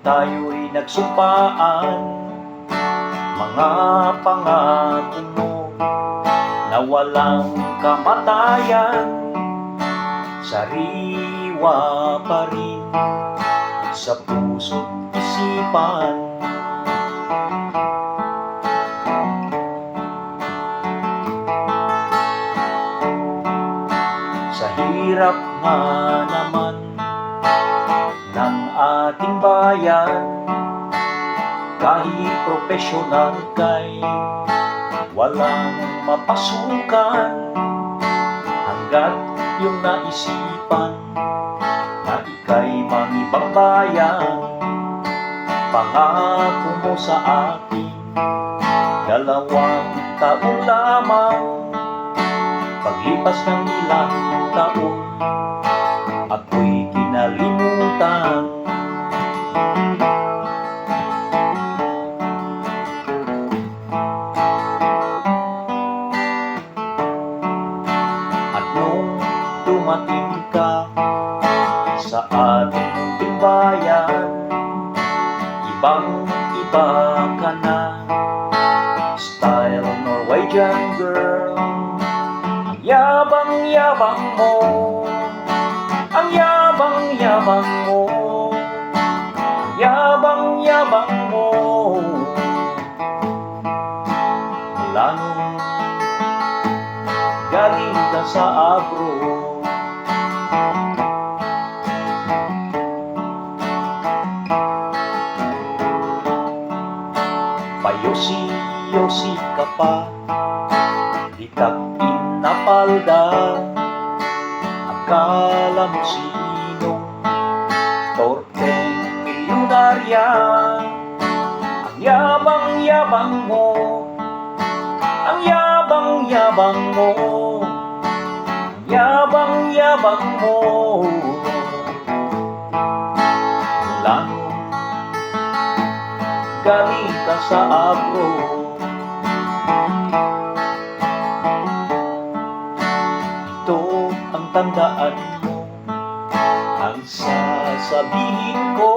tayo'y nagsumpaan Mga pangako mo na walang kamatayan Sariwa pa rin sa puso't isipan. Sa hirap nga naman ng ating bayan. Kahit profesional kay walang mapasukan Hanggat yung naisipan na ika'y mangibang bayan Pangako mo sa akin dalawang taon lamang Paglipas ng ilang taon kinalimutan At nung dumating ka Sa ating munting bayan Ibang iba ka na. Style Norwegian girl. Ang yabang-yabang mo. Ang yabang-yabang mo ka sa agro Payosi-yosi ka pa Ditak inapalda Akala mo sinong Torpeng milyonarya. Ang yabang-yabang mo Ang yabang-yabang mo yabang-yabang mo. Mula nung galing ka sa agro Ito ang tandaan mo. Ang sasabihin ko.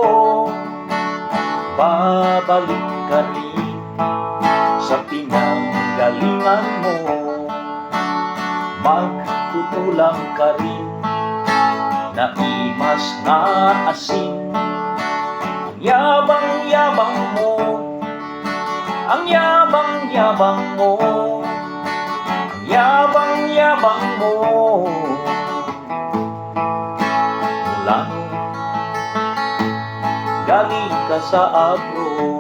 Babalik ka rin Sa pinanggalingan mo Magkukulang ka rin. Naimas na asin. Ang yabang-yabang mo. Ang yabang-yabang mo. Ang yabang-yabang mo. Mula nung galing ka sa agro